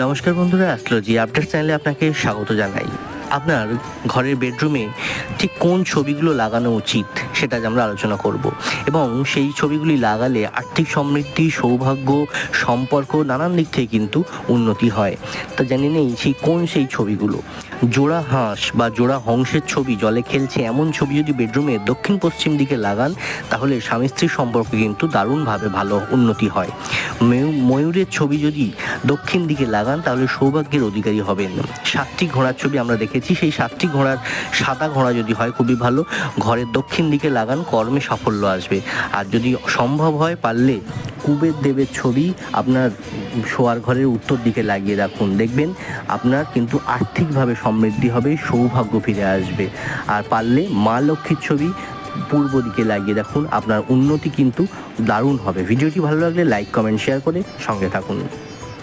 নমস্কার বন্ধুরা astrology update চ্যানেলে আপনাকে স্বাগত জানাই। আপনার ঘরের বেডরুমে ঠিক কোন ছবিগুলো লাগানো উচিত সেটা আমরা আলোচনা করব। এবং সেই ছবিগুলি লাগালে আর্থিক সমৃদ্ধি, সৌভাগ্য, সম্পর্ক নানান দিক থেকে কিন্তু উন্নতি হয়। তা জানি নেই সেই কোন সেই ছবিগুলো? জোড়া হাঁস বা জোড়া হংসের ছবি, জলে খেলছে এমন ছবি যদি বেডরুমে দক্ষিণ পশ্চিম দিকে লাগান, তাহলে স্বামী স্ত্রীর সম্পর্ক কিন্তু দারুণভাবে ভালো উন্নতি হয়। ময়ূ- ময়ূরের ছবি যদি দক্ষিণ দিকে লাগান, তাহলে সৌভাগ্যের অধিকারী হবেন। সাতটি ঘোড়ার ছবি আমরা দেখেছি। সেই সাতটি ঘোড়ার সাদা ঘোড়া যদি হয় খুবই ভালো। ঘরের দক্ষিণ দিকে লাগান, কর্মে সাফল্য আসবে। আর যদি সম্ভব হয় পারলে কুবের দেবের ছবি আপনার শোয়ার ঘরের উত্তর দিকে লাগিয়ে রাখুন। দেখবেন আপনার কিন্তু আর্থিকভাবে সমৃদ্ধি হবে, সৌভাগ্য ফিরে আসবে। আর পারলে মা লক্ষ্মীর ছবি পূর্ব দিকে লাগিয়ে রাখুন, আপনার উন্নতি কিন্তু দারুণ হবে। ভিডিওটি ভালো লাগলে লাইক, কমেন্ট, শেয়ার করে সঙ্গে থাকুন।